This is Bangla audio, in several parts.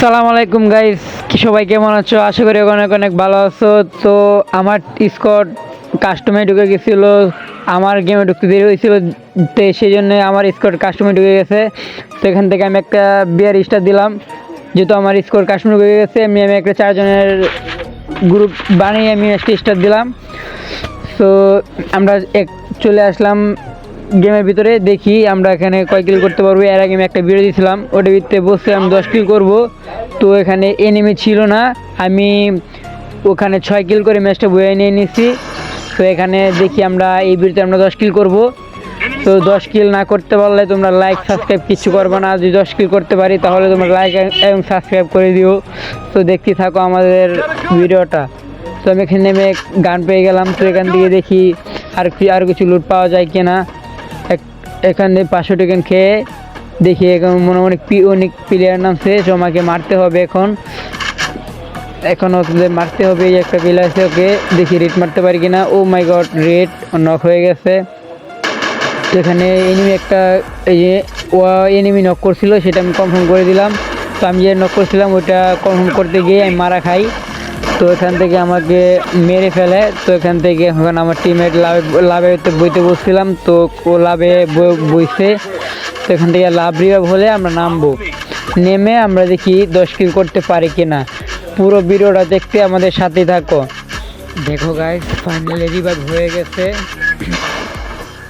সালাম আলাইকুম গাইস কি সবাই কেমন আছো? আশা করি অনেক অনেক ভালো আছো। তো আমার স্কট কাস্টমে ঢুকে গেছিল। আমার গেমে ঢুকতে দেরি হয়েছিল, তো সেই জন্য আমার স্কট কাস্টমে ঢুকে গেছে। তো এখান থেকে আমি একটা বিয়ার স্টার দিলাম। যেহেতু আমার স্কোর কাস্টমে ঢুকে গেছে আমি আমি একটা চারজনের গ্রুপ বানিয়ে আমি একটা স্টার দিলাম। তো আমরা এক চলে আসলাম গেমের ভিতরে দেখি আমরা এখানে কয় কিল করতে পারব। এর আগে আমি একটা ভিডিও দিয়েছিলাম ভিতরে বসে আমি দশ কিল করব। তো এখানে এনিমি ছিল না, আমি ওখানে ছয় কিল করে ম্যাচটা বয়ে নিয়ে নিছি। তো এখানে দেখি আমরা এই ভিডিওতে আমরা দশ কিল করব। তো দশ কিল না করতে পারলে তোমরা লাইক সাবস্ক্রাইব কিছু করবে না। যদি দশ কিল করতে পারি, তাহলে তোমরা লাইক এবং সাবস্ক্রাইব করে দিও। তো দেখতে থাকো আমাদের ভিডিওটা। তো আমি এখানে গান পেয়ে গেলাম। তো এখান থেকে দেখি আর আর কিছু লুট পাওয়া যায় কিনা। এখানে পাঁচশো টিকেন খেয়ে দেখি এখন মনে অনেক অনেক প্লেয়ার নামছে তো আমাকে মারতে হবে এখন। এখন ওদের মারতে হবে, এই একটা প্লেয়ার আছে, ওকে দেখি রেড মারতে পারি কিনা। ও মাই গড রেড নক হয়ে গেছে। এখানে এনিমি একটা, এই যে, ও এনিমি নক করছিল, সেটা আমি কনফার্ম করে দিলাম। তো আমি যে নক করছিলাম ওটা কনফার্ম করতে গিয়ে আমি মারা খাই। তো এখান থেকে আমাকে মেরে ফেলে। তো এখান থেকে এখন আমার টিমের লাভে লাভে বইতে বসছিলাম। তো লাভে বই- বইছে। তো এখান থেকে লাভ রিভাব হলে আমরা নামবো। নেমে আমরা দেখি দশ কিল করতে পারি কিনা। পুরো ভিডিওটা দেখতে আমাদের সাথেই থাকো। দেখো গাইস ফাইনালি রিভাইভ হয়ে গেছে।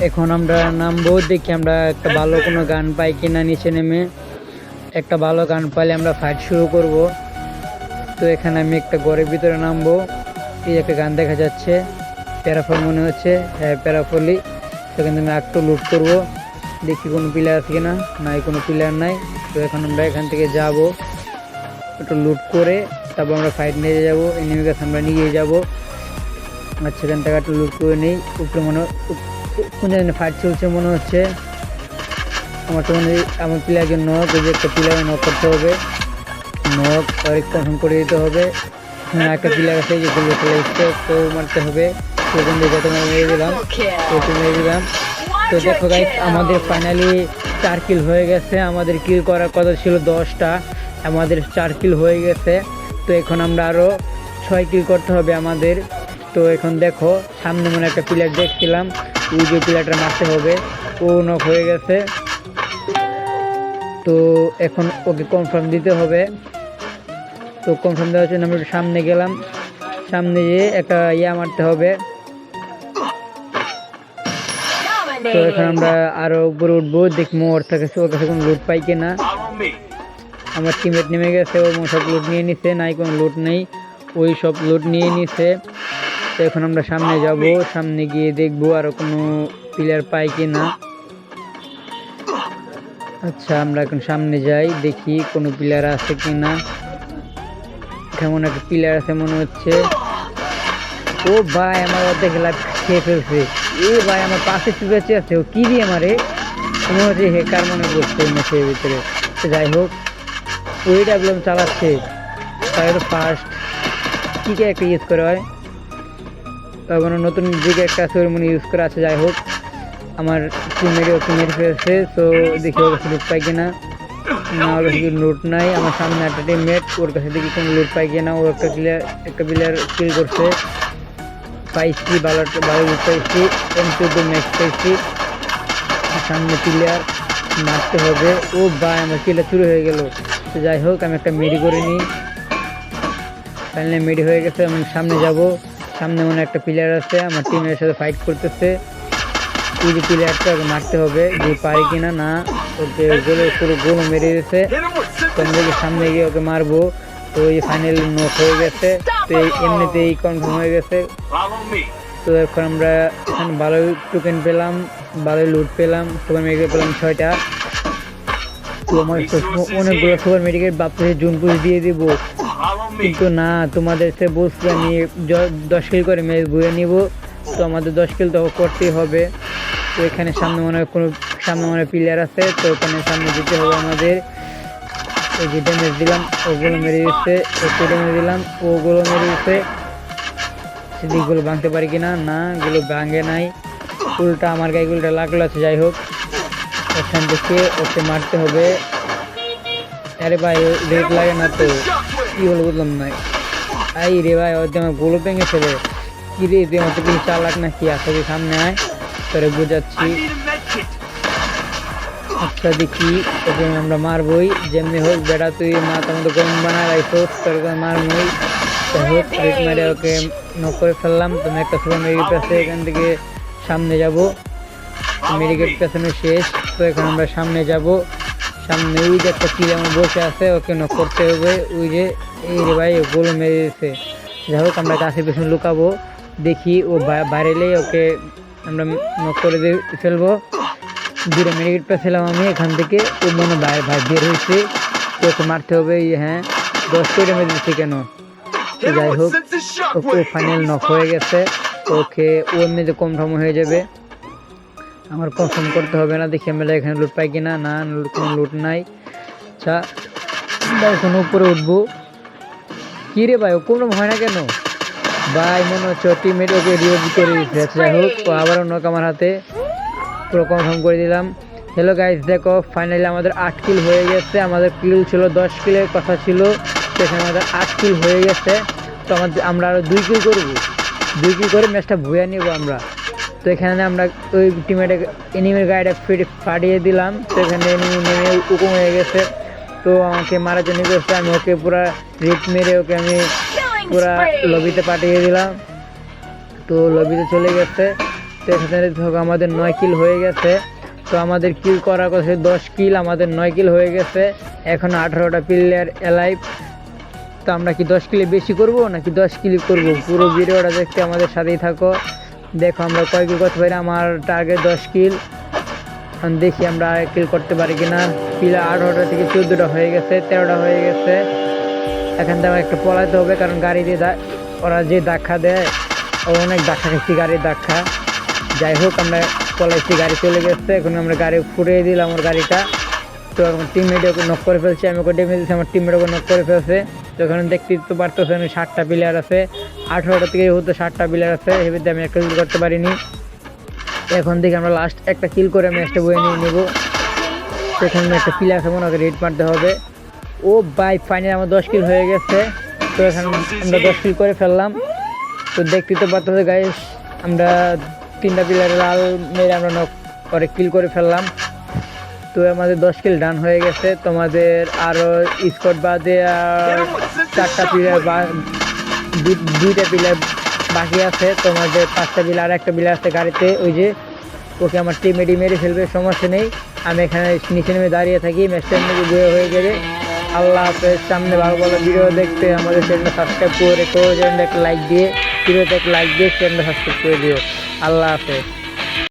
এখন আমরা নামবো। দেখি আমরা একটা ভালো কোনো গান পাই কিনা নিচে নেমে। একটা ভালো গান পাইলে আমরা ফাইট শুরু করব। তো এখানে আমি একটা ঘরের ভিতরে নামবো। এই একটা গান দেখা যাচ্ছে প্যারাফল মনে হচ্ছে হ্যাঁ প্যারাফলি। সেখানে আমি একটু লুট করব। দেখি কোনো প্লেয়ার আছে কিনা, নাই কোনো প্লেয়ার নাই। তো এখন আমরা এখান থেকে যাব। একটু লুট করে তারপর আমরা ফাইট নিয়ে যাব। এনিমি কাছে আমরা নিয়ে যাব। আর সেখান থেকে একটা লুট করে নেই। উপরে মনে কোন জায়গায় ফাইট চলছে মনে হচ্ছে। আমার তো মনে হয় আমার প্লেয়ারকে নক একটা প্লেয়ার নক করতে হবে। নক আর কনফার্ম করে দিতে হবে। হ্যাঁ একটা প্লেয়ার আছে যে গুলো তো মারতে হবে। সেখান থেকে যত মেরে দিলাম। তো মেরে দিলাম। তো দেখো গাইস আমাদের ফাইনালি চার কিল হয়ে গেছে। আমাদের কিল করার কথা ছিল দশটা। আমাদের চার কিল হয়ে গেছে। তো এখন আমরা আরও ছয় কিল করতে হবে আমাদের। তো এখন দেখো সামনে মনে একটা প্লেয়ার দেখছিলাম। ওই যে প্লেয়ারটা মারতে হবে ও নক হয়ে গেছে। তো এখন ওকে কনফার্ম দিতে হবে। তো কনফার্ম দেওয়ার জন্য আমরা সামনে গেলাম। সামনে গিয়ে একটা ইয়া মারতে হবে। তো এখন আমরা আরও উপরে উঠবো, দেখব ওর থেকে ওর কাছে কোনো লুট পাই কিনা। আমার টিমমেট নেমে গেছে, ও সব লুট নিয়ে নিছে, নাই কোনো লুট নেই। ওই সব লুট নিয়ে নিছে। তো এখন আমরা সামনে যাব, সামনে গিয়ে দেখব আরও কোনো প্লেয়ার পাই কিনা। আচ্ছা আমরা এখন সামনে যাই, দেখি কোনো প্লেয়ার আছে কিনা। কেমন একটা প্লেয়ার আছে মনে হচ্ছে। ও ভাই, আমার অর্ধেক লাভ খেয়ে ফেলছে। এ ভাই, আমার পাশে চুপেছে আছে ও, কি দিয়ে মারে? মনে হচ্ছে হেকার মনে করছে ম্যাচের ভিতরে। যাই হোক ওই ডাবলম চালাচ্ছে। তাই ফার্স্ট কী একটা ইউজ করা হয় তখন নতুন দিকে একটা আছে ওর মনে ইউজ করা আছে, যাই হোক। আমার টিমমেটে ওকে মেরে ফেলছে তো দেখি ওর লুট পাই কিনা। ওর কাছে লুট নাই। আমার সামনে একটা টিমমেট ওর কাছে দেখি কোনো লুট পাই কিনা। ও একটা প্লেয়ার একটা প্লেয়ার কিল করছে। পাইছি, ভালো ভালো লুট পাইছি। এম চোদ্দ ম্যাক্স পাইছি। আর সামনে প্লেয়ার মারতে হবে। ও বা আমার কিলটা চুরি হয়ে গেল। তো যাই হোক, আমি একটা মেডি করে নিই ফাইনালি মেডি হয়ে গেছে, আমি সামনে যাব। সামনে মনে একটা প্লেয়ার আছে, আমার টিমের সাথে ফাইট করতেছে। ওই যে প্লেয়ারটা মারতে হবে, যে পারি কিনা না, ওকে গোলে পুরো গোল মেরে দিয়েছে। তো আমি সামনে গিয়ে ওকে মারবো। তো এই ফাইনাল নোট হয়ে গেছে। তো এমনিতেই কনফার্ম হয়ে গেছে। তো এখন আমরা এখানে ভালোই টোকেন পেলাম ভালোই লুট পেলাম সুপার মেডিকেল পেলাম ছয়টা। তো আমার অনেকগুলো সুপার মেডিকেল বাপরে জুন পুষ দিয়ে দিব। কিন্তু না, তোমাদের সে বলছি আমি দশ কিল করে ম্যাচ ঘুরে নিব। তো আমাদের দশ কিল তো করতেই হবে। তো এখানে সামনে মনে হয় কোনো, সামনে মনে হয় প্লেয়ার আছে, তো ওখানে সামনে যেতে হবে আমাদের। এই যে ড্যামেজ দিলাম, ওগুলো মেরে দিচ্ছে ওকে ড্যামেজ দিলাম, ওগুলো মেরে দিচ্ছে। সেদিকগুলো ভাঙতে পারি কিনা? না, এগুলো ভাঙে নাই। উল্টা আমার গায়ে উল্টা লাগল আছে, যাই হোক। ওখান থেকে ওকে মারতে হবে। আরে ভাই, রেড লাগে না তো। কি হলো বুঝলাম না। আই রে ভাই ওর আমার গোলো ভেঙে ফেলে। কি রে, তুই আমার কিছু চালাক না কি তুই সামনে আয়। তোরে বোঝাচ্ছি। আচ্ছা দেখি ওকে আমরা মারবই। যেমনি হোক, বেটা, তুই মাথা মতো গরম বানায় রাখছো তোর মারমই যাই হোক রেড মেরে ওকে নক করে ফেললাম। তুমি একটা সুপার মেডিকেট আছে এখান থেকে সামনে যাব। মেডিকেট পেছনে শেষ। তো এখন আমরা সামনে যাব। সামনে ওই যে একটা কিল আমার বসে আছে, ওকে নক করতে হবে। ওই যে, এই রে ভাই গোল মেরে দিয়েছে। যাই হোক, আমরা গাছের পেছনে লুকাবো। দেখি ও বা- বাইরে ওকে আমরা নক করে দিয়ে ফেলব। দূরে মেডিকেট পেয়েছিলাম আমি, এখান থেকে ও মনে ভাই ভাই বের হয়েছে। ওকে মারতে হবে হ্যাঁ দশ করে মেরে দিচ্ছে কেন? যাই হোক, ওকে ফাইনাল নক হয়ে গেছে। ওকে ও এমনিতে ঠম হয়ে যাবে। আমার কনফার্ম করতে হবে না, দেখি আমরা এখানে লুট পাই কিনা। না কোনো লুট নাই। আচ্ছা আমরা এখন উপরে উঠবো। কী রে ভাই ও কোনো হয় না কেন? ভাই, মনে হচ্ছে টিমেট ওকে রিওভ করে দিচ্ছে যাই হোক তো আবারও নক আমার হাতে। পুরো কনফার্ম করে দিলাম। হ্যালো গাইজ দেখো ফাইনালি আমাদের আট কিল হয়ে গেছে। আমাদের কিল ছিল দশ কিলের কথা ছিল। সেখানে আমাদের আট কিল হয়ে গেছে। তো আমাদের, আমরা আরও দুই কিল করব। দুই কিল করে ম্যাচটা ভুয়া নিব আমরা। তো এখানে আমরা ওই টিমেটে এনিমের গাড়িটা ফিরে ফাটিয়ে দিলাম। তো এখানে এনিমি নেমে উকুম হয়ে গেছে। তো আমাকে মারার জন্য করছে আমি ওকে পুরা রেট মেরে ওকে আমি পুরা লবিতে পাঠিয়ে দিলাম। তো লবিতে চলে গেছে। তো এখানে আমাদের নয় কিল হয়ে গেছে। তো আমাদের কিল করার কথা দশ কিল আমাদের নয় কিল হয়ে গেছে। এখন আঠারোটা প্লেয়ার এলাইভ তো আমরা কি দশ কিলে বেশি করব, নাকি দশ কিলি করব? পুরো ভিডিওটা দেখতে আমাদের সাথেই থাকো। দেখো আমরা কয় কিল করতে পারি, আমার টার্গেট দশ কিল দেখি আমরা কিল করতে পারি কিনা। কিল আঠারোটা থেকে চোদ্দোটা হয়ে গেছে, তেরোটা হয়ে গেছে। এখান থেকে একটু পলাইতে হবে, কারণ গাড়ি দিয়ে ওরা যে ধাক্কা দেয় অনেক ধাক্কা খাইছি গাড়ির ধাক্কা। যাই হোক, আমরা পলাইছি, গাড়ি চলে গেছে। এখন আমরা গাড়ি ফুরিয়ে দিলাম আমার গাড়িটা। তো টিমমেট ওকে নক করে ফেলছে, আমি ওকে ডেমে দিচ্ছি আমার টিমমেট ওকে নক করে ফেলছে। তো এখানে দেখতে তো পারতেছেন ষাটটা প্লেয়ার আছে। আঠেরোটা থেকে হতো ষাটটা প্লেয়ার আছে এবার আমি একটা কিল করতে পারিনি। এখন থেকে আমরা লাস্ট একটা কিল করে ম্যাচটা বয়ে নিয়ে নেব। সেখানে একটা প্লেয়ার আছে, মনে রেড মারতে হবে। ও বাই ফাইনাল আমার দশ কিল হয়ে গেছে। তো এখন আমরা দশ কিল করে ফেললাম। তো দেখতে তো পারতেছে গাইস আমরা তিনটা প্লেয়ার লাল মেরে আমরা নক করে কিল করে ফেললাম। তো আমাদের দশ কিল ডান হয়ে গেছে। তোমাদের আরও স্কট বাদে আর চারটা প্লেয়ার বা দুইটা পিলার বাকি আছে। তোমাদের পাঁচটা প্লেয়ার আর একটা প্লেয়ার আছে গাড়িতে। ওই যে, ওকে আমার টিমেডি মেরে ফেলবে, সমস্যা নেই। আমি এখানে নিচে নেমে দাঁড়িয়ে থাকি ম্যাচটা হয়ে যাবে আল্লাহ হাফেজ, সামনে ভালো ভালো ভিডিও দেখতে আমাদের চ্যানেলটা সাবস্ক্রাইব করে রেখো। চ্যানেলটা একটা লাইক দিয়ে ভিডিওতে একটা লাইক দিয়ে চ্যানেলটা সাবস্ক্রাইব করে দিও। আল্লাহ হাফেজ।